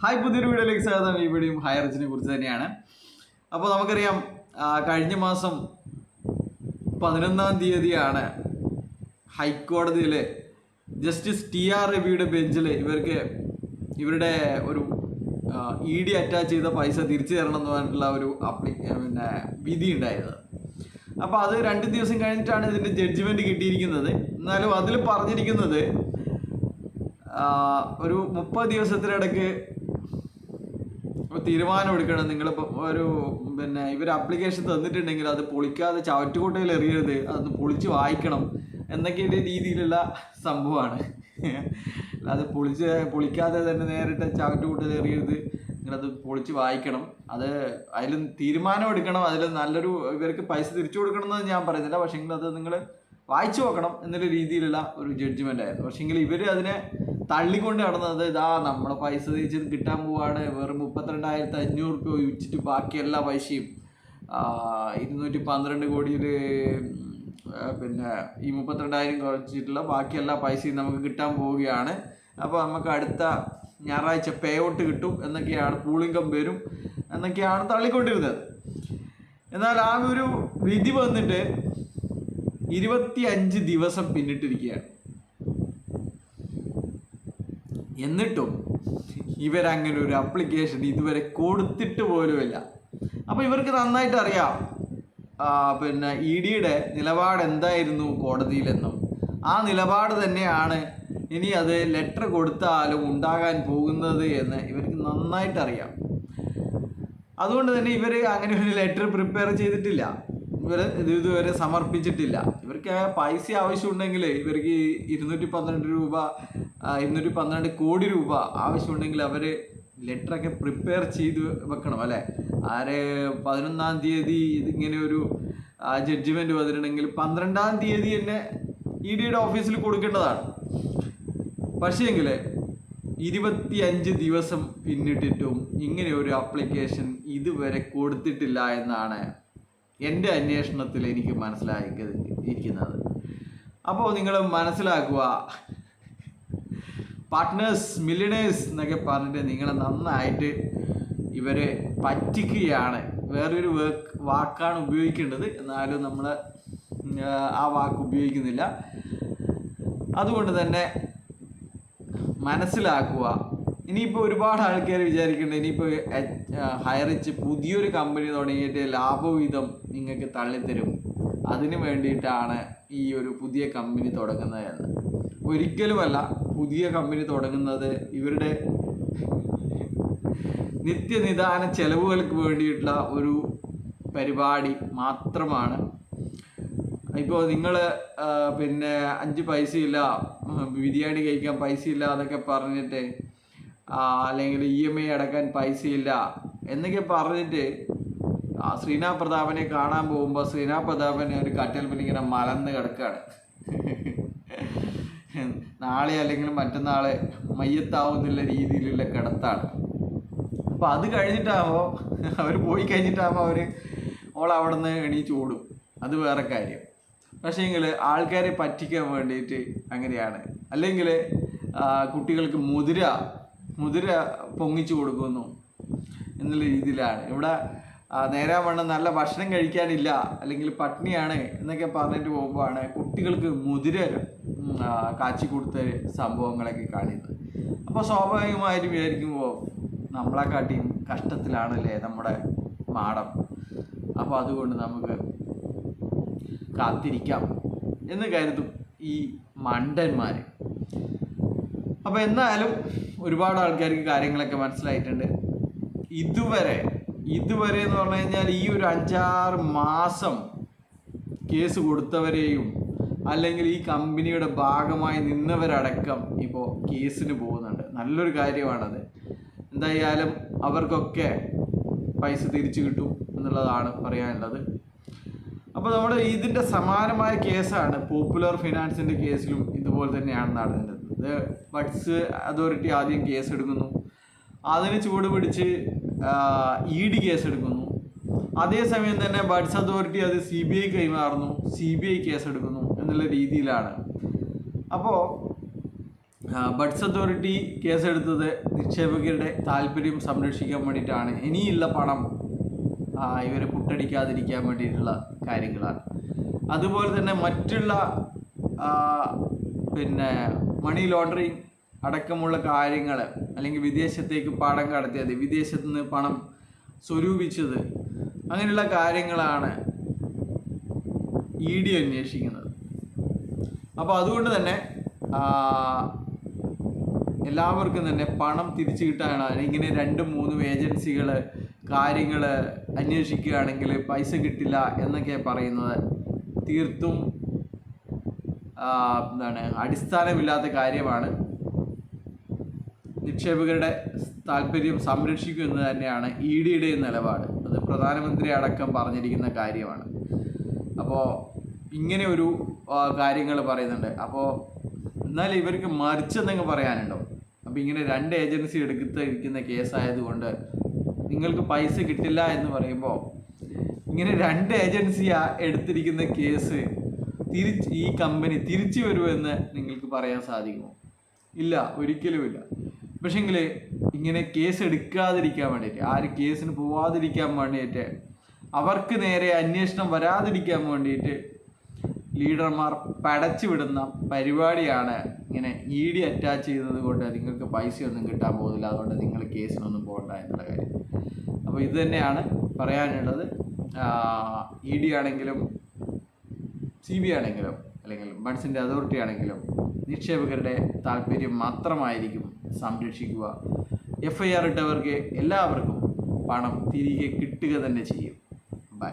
Hi പുതിയൊരു വീഡിയോയിലേക്ക് സ്വാഗതം. വീഡിയോയും ഹയർ എച്ചിനെ കുറിച്ച് തന്നെയാണ്. അപ്പോൾ നമുക്കറിയാം കഴിഞ്ഞ മാസം പതിനൊന്നാം തീയതിയാണ് ഹൈക്കോടതിയിലെ ജസ്റ്റിസ് ടി ആർ രവിയുടെ ബെഞ്ചിൽ ഇവർക്ക് ഇവരുടെ ഒരു ഇ ഡി അറ്റാച്ച് ചെയ്ത പൈസ തിരിച്ചു തരണം എന്ന് പറഞ്ഞിട്ടുള്ള ഒരു അപ്ലി പിന്നെ വിധി ഉണ്ടായത്. അപ്പോൾ അത് രണ്ട് ദിവസം കഴിഞ്ഞിട്ടാണ് ഇതിന്റെ ജഡ്ജ്മെന്റ് കിട്ടിയിരിക്കുന്നത്. എന്നാലും അതിൽ പറഞ്ഞിരിക്കുന്നത് ഒരു മുപ്പത് ദിവസത്തിനിടയ്ക്ക് ഒരു തീരുമാനം എടുക്കണം. നിങ്ങൾ ഒരു പിന്നെ ഇവർ അപ്ലിക്കേഷൻ തന്നിട്ടുണ്ടെങ്കിൽ അത് പൊളിക്കാതെ ചവറ്റുകൂട്ടയിൽ എറിയരുത്. അതൊന്ന് പൊളിച്ച് വായിക്കണം. എന്നൊക്കെ ഒരു രീതിയിലുള്ള സംഭവമാണ്. അത് പൊളിച്ച് പൊളിക്കാതെ തന്നെ നേരിട്ട് ചവറ്റുകൂട്ടയിൽ എറിയരുത്. നിങ്ങളത് പൊളിച്ച് വായിക്കണം. അത് അതിൽ തീരുമാനം എടുക്കണം. അതിൽ നല്ലൊരു ഇവർക്ക് പൈസ തിരിച്ചു കൊടുക്കണം എന്ന് ഞാൻ പറയുന്നില്ല. പക്ഷേങ്കിൽ അത് നിങ്ങൾ വായിച്ചു നോക്കണം. എന്നുള്ള രീതിയിലുള്ള ഒരു ജഡ്ജ്മെന്റ് ആയിരുന്നു. പക്ഷേങ്കിൽ ഇവർ അതിനെ തള്ളിക്കൊണ്ട് നടന്നത് ഇതാ നമ്മളെ പൈസ തിരിച്ച് കിട്ടാൻ പോവാണ്. വെറും മുപ്പത്തിരണ്ടായിരത്തി അഞ്ഞൂറ് രൂപ ഒഴിച്ചിട്ട് ബാക്കി എല്ലാ പൈസയും ഇരുന്നൂറ്റി പന്ത്രണ്ട് കോടിയിൽ പിന്നെ ഈ മുപ്പത്തിരണ്ടായിരം കുറച്ചിട്ടുള്ള ബാക്കി എല്ലാ പൈസയും നമുക്ക് കിട്ടാൻ പോവുകയാണ്. അപ്പോൾ നമുക്ക് അടുത്ത ഞായറാഴ്ച പേ ഔട്ട് കിട്ടും എന്നൊക്കെയാണ് പൂളിംഗം വരും എന്നൊക്കെയാണ് തള്ളിക്കൊണ്ടിരുന്നത്. എന്നാൽ ആ ഒരു വിധി വന്നിട്ട് ഇരുപത്തി അഞ്ച് ദിവസം പിന്നിട്ടിരിക്കുകയാണ്. എന്നിട്ടും ഇവരങ്ങനെ ഒരു അപ്ലിക്കേഷൻ ഇതുവരെ കൊടുത്തിട്ട് പോലുമില്ല അപ്പോൾ ഇവർക്ക് നന്നായിട്ട് അറിയാം. പിന്നെ ഇ ഡിയുടെ നിലപാട് എന്തായിരുന്നു കോടതിയിലെന്നും. ആ നിലപാട് തന്നെയാണ് ഇനി അത് ലെറ്റർ കൊടുത്താലും ഉണ്ടാകാൻ പോകുന്നത് എന്ന് ഇവർക്ക് നന്നായിട്ട് അറിയാം. അതുകൊണ്ട് തന്നെ ഇവർ അങ്ങനെ ഒരു ലെറ്റർ പ്രിപ്പയർ ചെയ്തിട്ടില്ല. ഇത് ഇതുവരെ സമർപ്പിച്ചിട്ടില്ല. ഇവർക്ക് പൈസ ആവശ്യമുണ്ടെങ്കിൽ ഇവർക്ക് ഇരുന്നൂറ്റി പന്ത്രണ്ട് രൂപ ഇരുന്നൂറ്റി പന്ത്രണ്ട് കോടി രൂപ ആവശ്യമുണ്ടെങ്കിൽ അവർ ലെറ്ററൊക്കെ പ്രിപ്പയർ ചെയ്ത് വെക്കണം അല്ലേ? ആര് പതിനൊന്നാം തീയതി ഇതിങ്ങനെ ഒരു ജഡ്ജ്മെന്റ് വന്നിട്ടുണ്ടെങ്കിൽ പന്ത്രണ്ടാം തീയതി തന്നെ ഇ ഡിയുടെ ഓഫീസിൽ കൊടുക്കേണ്ടതാണ്. പക്ഷേങ്കിൽ ഇരുപത്തിയഞ്ച് ദിവസം പിന്നിട്ടിട്ടും ഇങ്ങനെ ഒരു ആപ്ലിക്കേഷൻ ഇതുവരെ കൊടുത്തിട്ടില്ല എന്നാണ് എന്റെ അന്വേഷണത്തിൽ എനിക്ക് മനസ്സിലാക്കി ഇരിക്കുന്നത്. അപ്പോൾ നിങ്ങൾ മനസ്സിലാക്കുക പാർട്ട്നേഴ്സ് മില്ലിനേഴ്സ് എന്നൊക്കെ പറഞ്ഞിട്ട് നിങ്ങളെ നന്നായിട്ട് ഇവരെ പറ്റിക്കുകയാണ്. വേറൊരു വേക്ക് വാക്കാണ് ഉപയോഗിക്കേണ്ടത്. എന്നാലും നമ്മൾ ആ വാക്ക് ഉപയോഗിക്കുന്നില്ല. അതുകൊണ്ട് തന്നെ മനസ്സിലാക്കുക ഇനിയിപ്പോൾ ഒരുപാട് ആൾക്കാർ വിചാരിക്കുന്നുണ്ട് ഇനിയിപ്പോൾ ഹയറിച്ച് പുതിയൊരു കമ്പനി തുടങ്ങിയിട്ട് ലാഭവിധം നിങ്ങൾക്ക് തള്ളിത്തരും. അതിന് വേണ്ടിയിട്ടാണ് ഈ ഒരു പുതിയ കമ്പനി തുടങ്ങുന്നത് എന്ന് ഒരിക്കലുമല്ല പുതിയ കമ്പനി തുടങ്ങുന്നത് ഇവരുടെ നിത്യനിദാന ചെലവുകൾക്ക് വേണ്ടിയിട്ടുള്ള ഒരു പരിപാടി മാത്രമാണ്. ഇപ്പോൾ നിങ്ങൾ പിന്നെ അഞ്ച് പൈസയില്ല ബിരിയാണി കഴിക്കാൻ പൈസയില്ല എന്നൊക്കെ പറഞ്ഞിട്ട് അല്ലെങ്കിൽ ഇ എം ഐ അടക്കാൻ പൈസയില്ല എന്നൊക്കെ പറഞ്ഞിട്ട് ആ ശ്രീനാ പ്രതാപനെ കാണാൻ പോകുമ്പോൾ ശ്രീനാ പ്രതാപനെ ഒരു കട്ടിൽ പിന്നെ ഇങ്ങനെ മലന്ന് കിടക്കുകയാണ് നാളെ അല്ലെങ്കിൽ മറ്റന്നാളെ മയ്യത്താവുന്നുള്ള രീതിയിലുള്ള കിടത്താണ്. അപ്പോൾ അത് കഴിഞ്ഞിട്ടാകുമ്പോൾ അവർ പോയി കഴിഞ്ഞിട്ടാകുമ്പോൾ അവർ ഓൾ അവിടെ നിന്ന് എണീച്ച് അത് വേറെ കാര്യം. പക്ഷേങ്കിൽ ആൾക്കാരെ പറ്റിക്കാൻ വേണ്ടിയിട്ട് അങ്ങനെയാണ്. അല്ലെങ്കിൽ കുട്ടികൾക്ക് മുതിര മുതിര പൊങ്ങിച്ചു കൊടുക്കുന്നു എന്നുള്ള രീതിയിലാണ്. ഇവിടെ ആ, നേരാവണ്ണം നല്ല ഭക്ഷണം കഴിക്കാനില്ല അല്ലെങ്കിൽ പട്ടിണിയാണ് എന്നൊക്കെ പറഞ്ഞിട്ട് പോകുമ്പോഴാണ് കുട്ടികൾക്ക് മുതിര കാച്ചി കൊടുത്ത സംഭവങ്ങളൊക്കെ കാണുന്നത്. അപ്പോൾ സ്വാഭാവികമായിട്ടും വിചാരിക്കുമ്പോൾ നമ്മളെക്കാട്ടിയും കഷ്ടത്തിലാണല്ലേ നമ്മുടെ മാടം. അപ്പോൾ അതുകൊണ്ട് നമുക്ക് കാത്തിരിക്കാം എന്ന് കരുതും ഈ മണ്ടന്മാർ അപ്പോൾ എന്നാലും ഒരുപാട് ആൾക്കാർക്ക് കാര്യങ്ങളൊക്കെ മനസ്സിലായിട്ടുണ്ട്. ഇതുവരെ ഇതുവരെ എന്ന് പറഞ്ഞു കഴിഞ്ഞാൽ ഈ ഒരു അഞ്ചാറ് മാസം കേസ് കൊടുത്തവരെയും അല്ലെങ്കിൽ ഈ കമ്പനിയുടെ ഭാഗമായി നിന്നവരടക്കം ഇപ്പോൾ കേസിന് പോകുന്നുണ്ട്. നല്ലൊരു കാര്യമാണത്. എന്തായാലും അവർക്കൊക്കെ പൈസ തിരിച്ചു കിട്ടും എന്നുള്ളതാണ് പറയാനുള്ളത്. അപ്പോൾ നമ്മുടെ ഇതിന്റെ സമാനമായ കേസാണ് പോപ്പുലർ ഫിനാൻസിന്റെ കേസിലും ഇതുപോലെ തന്നെയാണ് നടന്നത് ഇത് ബഡ്സ് അതോറിറ്റി ആദ്യം കേസ് എടുക്കുന്നു അതിന് ചൂട് പിടിച്ച് ഇ ഡി കേസ് എടുക്കുന്നു അതേസമയം തന്നെ ബഡ്സ് അതോറിറ്റി അത് സി ബി ഐ കൈമാറുന്നു. സി ബി ഐ കേസ് എടുക്കുന്നു എന്നുള്ള രീതിയിലാണ്. അപ്പോൾ ബഡ്സ് അതോറിറ്റി കേസെടുത്തത് നിക്ഷേപകരുടെ താല്പര്യം സംരക്ഷിക്കാൻ വേണ്ടിയിട്ടാണ്. ഇനിയുള്ള പണം ഇവരെ പുട്ടടിക്കാതിരിക്കാൻ വേണ്ടിയിട്ടുള്ള കാര്യങ്ങളാണ്. അതുപോലെ തന്നെ മറ്റുള്ള പിന്നെ മണി ലോണ്ടറിങ് അടക്കമുള്ള കാര്യങ്ങൾ അല്ലെങ്കിൽ വിദേശത്തേക്ക് പണം കടത്തിയത് വിദേശത്ത് നിന്ന് പണം സ്വരൂപിച്ചത് അങ്ങനെയുള്ള കാര്യങ്ങളാണ് ഇ ഡി അന്വേഷിക്കുന്നത്. അപ്പോൾ അതുകൊണ്ട് തന്നെ എല്ലാവർക്കും തന്നെ പണം തിരിച്ചു കിട്ടാനാണ് ഇങ്ങനെ രണ്ടും മൂന്നും ഏജൻസികൾ കാര്യങ്ങൾ അന്വേഷിക്കുകയാണെങ്കിൽ പൈസ കിട്ടില്ല എന്നൊക്കെ പറയുന്നത് തീർത്തും എന്താണ് അടിസ്ഥാനമില്ലാത്ത കാര്യമാണ്. നിക്ഷേപകരുടെ താല്പര്യം സംരക്ഷിക്കും എന്ന് തന്നെയാണ് ഇ ഡിയുടെ നിലപാട്. അത് പ്രധാനമന്ത്രി അടക്കം പറഞ്ഞിരിക്കുന്ന കാര്യമാണ്. അപ്പോൾ ഇങ്ങനെ ഒരു കാര്യങ്ങൾ പറയുന്നുണ്ട്. അപ്പോൾ എന്നാൽ ഇവർക്ക് മറിച്ചെന്നങ്ങ് പറയാനുണ്ടോ? അപ്പോൾ ഇങ്ങനെ രണ്ട് ഏജൻസി എടുത്തിരിക്കുന്ന കേസായതുകൊണ്ട് നിങ്ങൾക്ക് പൈസ കിട്ടില്ല എന്ന് പറയുമ്പോൾ ഇങ്ങനെ രണ്ട് ഏജൻസിയാണ് എടുത്തിരിക്കുന്ന കേസ് തിരിച്ച് ഈ കമ്പനി തിരിച്ചു വരുമെന്ന് നിങ്ങൾക്ക് പറയാൻ സാധിക്കുമോ? ഇല്ല ഒരിക്കലുമില്ല പക്ഷെങ്കിൽ ഇങ്ങനെ കേസ് എടുക്കാതിരിക്കാൻ വേണ്ടിയിട്ട് ആര് കേസിന് പോവാതിരിക്കാൻ വേണ്ടിയിട്ട് അവർക്ക് നേരെ അന്വേഷണം വരാതിരിക്കാൻ വേണ്ടിയിട്ട് ലീഡർമാർ പടച്ചു വിടുന്ന പരിപാടിയാണ് ഇങ്ങനെ ഇ ഡി അറ്റാച്ച് ചെയ്യുന്നത് കൊണ്ട് നിങ്ങൾക്ക് പൈസയൊന്നും കിട്ടാൻ പോകുന്നില്ല. അതുകൊണ്ട് നിങ്ങൾ കേസിനൊന്നും പോകണ്ട എന്നുള്ള കാര്യം. അപ്പോൾ ഇത് തന്നെയാണ് പറയാനുള്ളത്. ഇ ഡി ആണെങ്കിലും സി ബി ആണെങ്കിലും അല്ലെങ്കിൽ ബഡ്സിന്റെ അതോറിറ്റി ആണെങ്കിലും നിക്ഷേപകരുടെ താല്പര്യം മാത്രമായിരിക്കും സംരക്ഷിക്കുക. എഫ് ഐ ആർ ഇട്ടവർക്ക് എല്ലാവർക്കും പണം തിരികെ കിട്ടുക തന്നെ ചെയ്യും. ബൈ